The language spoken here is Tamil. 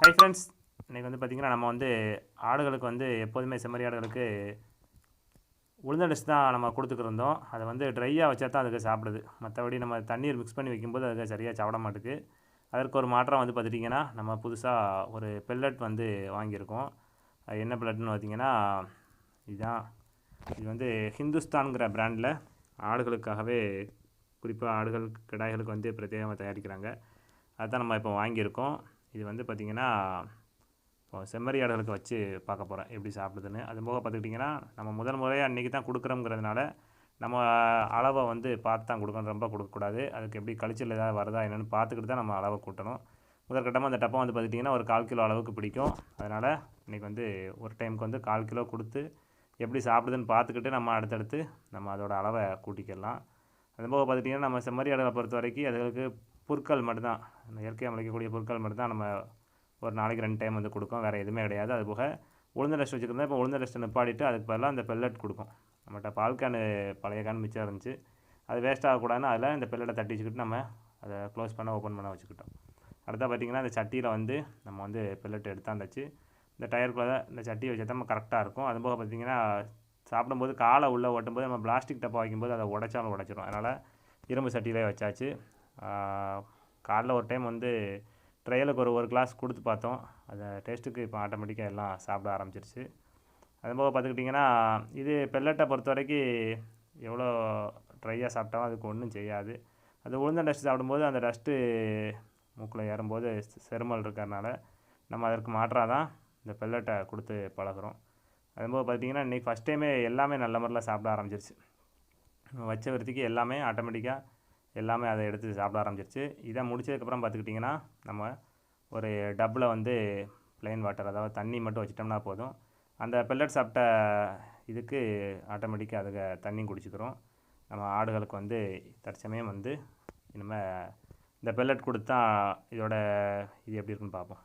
ஹை ஃப்ரெண்ட்ஸ் இன்றைக்கி வந்து பார்த்திங்கன்னா நம்ம வந்து ஆடுகளுக்கு வந்து எப்போதுமே செம்மறி ஆடுகளுக்கு உளுந்தடிச்சு தான் நம்ம கொடுத்துக்கிருந்தோம் அதை வந்து ட்ரையாக வச்சா தான் அதுக்கு சாப்பிடுது. மற்றபடி நம்ம தண்ணீர் மிக்ஸ் பண்ணி வைக்கும்போது அதுக்கு சரியாக சாப்பிட மாட்டுக்கு. அதற்கு ஒரு மாற்றம் வந்து பார்த்துட்டிங்கன்னா நம்ம புதுசாக ஒரு பெல்லட் வந்து வாங்கியிருக்கோம். அது என்ன பெல்லட்னு பார்த்தீங்கன்னா இதுதான் இது வந்து ஹிந்துஸ்தான்கிற பிராண்டில் ஆடுகளுக்காகவே குறிப்பாக ஆடுகள் கிடாய்களுக்கு வந்து பிரத்யேகமாக தயாரிக்கிறாங்க. அதுதான் நம்ம இப்போ வாங்கியிருக்கோம். இது வந்து பார்த்திங்கன்னா இப்போ செம்மறி ஆடுகளுக்கு வச்சு பார்க்க போகிறேன் எப்படி சாப்பிடுதுன்னு. அது போக பார்த்துக்கிட்டிங்கன்னா நம்ம முதல் முறையாக அன்றைக்கி தான் கொடுக்குறோங்கிறதுனால நம்ம அளவை வந்து பார்த்து தான் கொடுக்கணும். ரொம்ப கொடுக்கக்கூடாது. அதுக்கு எப்படி கழிச்சல் ஏதாவது வருதா என்னென்னு பார்த்துக்கிட்டு தான் நம்ம அளவை கூட்டணும். முதற்கட்டமாக அந்த டப்பா வந்து பார்த்துக்கிட்டிங்கன்னா ஒரு கால் கிலோ அளவுக்கு பிடிக்கும். அதனால் இன்றைக்கி வந்து ஒரு டைமுக்கு வந்து கால் கிலோ கொடுத்து எப்படி சாப்பிடுதுன்னு பார்த்துக்கிட்டு நம்ம அடுத்தடுத்து நம்ம அதோடய அளவை கூட்டிக்கிடலாம் அது போக பார்த்துட்டிங்கன்னா நம்ம செம்மறி அளவை பொறுத்த வரைக்கும் அதுகளுக்கு புற்கள் மட்டும்தான். அந்த இயற்கையாக முளைக்கக்கூடிய புற்கள் மட்டும்தான் நம்ம ஒரு நாளைக்கு ரெண்டு டைம் வந்து கொடுக்கும். வேறு எதுவுமே கிடையாது. அது போக உளுந்த ரெஸ்ட் வச்சுருந்தா இப்போ உளுந்த ரெஸ்ட்டை நிப்பாடிட்டு அதுக்கு பதிலாக அந்த பெல்லட் கொடுக்கும். நம்மகிட்ட பால் கேனு பழைய கேன் மிச்சம் இருந்துச்சு. அது வேஸ்ட் ஆகக்கூடாதுன்னு அதில் இந்த பெல்லட்டை தட்டி வச்சுக்கிட்டு நம்ம அதை க்ளோஸ் பண்ண ஓப்பன் பண்ண வச்சுக்கிட்டோம். அடுத்தா பார்த்திங்கன்னா இந்த சட்டியில் வந்து நம்ம வந்து பெல்லட் எடுத்தாந்தாச்சு இந்த டயருக்குள்ளே இந்த சட்டியை வச்சா நம்ம கரெக்டாக இருக்கும். அது போக பார்த்திங்கன்னா சாப்பிடும்போது காலை உள்ளே ஓட்டும்போது நம்ம பிளாஸ்டிக் டப்பா வைக்கும்போது அதை உடைச்சாலும் உடச்சிடும் அதனால் இரும்பு சட்டியிலே வச்சாச்சு. காலைல ஒரு டைம் வந்து ட்ரையலுக்கு ஒரு ஒரு கிளாஸ் கொடுத்து பார்த்தோம். அதை டேஸ்ட்டுக்கு இப்போ ஆட்டோமேட்டிக்காக எல்லாம் சாப்பிட ஆரம்பிச்சிருச்சு. அதுபோக பார்த்துக்கிட்டிங்கன்னா இது பெல்லட்டை பொறுத்த வரைக்கும் எவ்வளோ ட்ரையாக சாப்பிட்டாலும் அதுக்கு ஒன்றும் செய்யாது. அது உளுந்த டஸ்ட் சாப்பிடும்போது அந்த டஸ்ட்டு மூக்கில் ஏறும்போது செருமல் இருக்கிறனால நம்ம அதற்கு மாற்றாக தான் இந்த பெல்லட்டை கொடுத்து பழகுறோம். அதுபோக பார்த்திங்கன்னா இன்றைக்கி ஃபஸ்ட் டைமே எல்லாமே நல்ல முறையில் சாப்பிட ஆரம்பிச்சிருச்சு. வச்ச விருத்திக்கு எல்லாமே ஆட்டோமேட்டிக்காக எல்லாமே அதை எடுத்து சாப்பிட ஆரம்பிச்சிருச்சு. இதை முடிச்சதுக்கப்புறம் பார்த்துக்கிட்டிங்கன்னா நம்ம ஒரு டப்பில் வந்து ப்ளெயின் வாட்டர் அதாவது தண்ணி மட்டும் வச்சிட்டோம்னா போதும். அந்த பெல்லட் சாப்பிட்ட இதுக்கு ஆட்டோமேட்டிக்காக அதுக்கு தண்ணி குடிச்சிக்கிறோம். நம்ம ஆடுகளுக்கு வந்து தற்சமயம் வந்து இனிமேல் இந்த பெல்லட் கொடுத்தா இதோட இது எப்படி இருக்குன்னு பார்ப்போம்.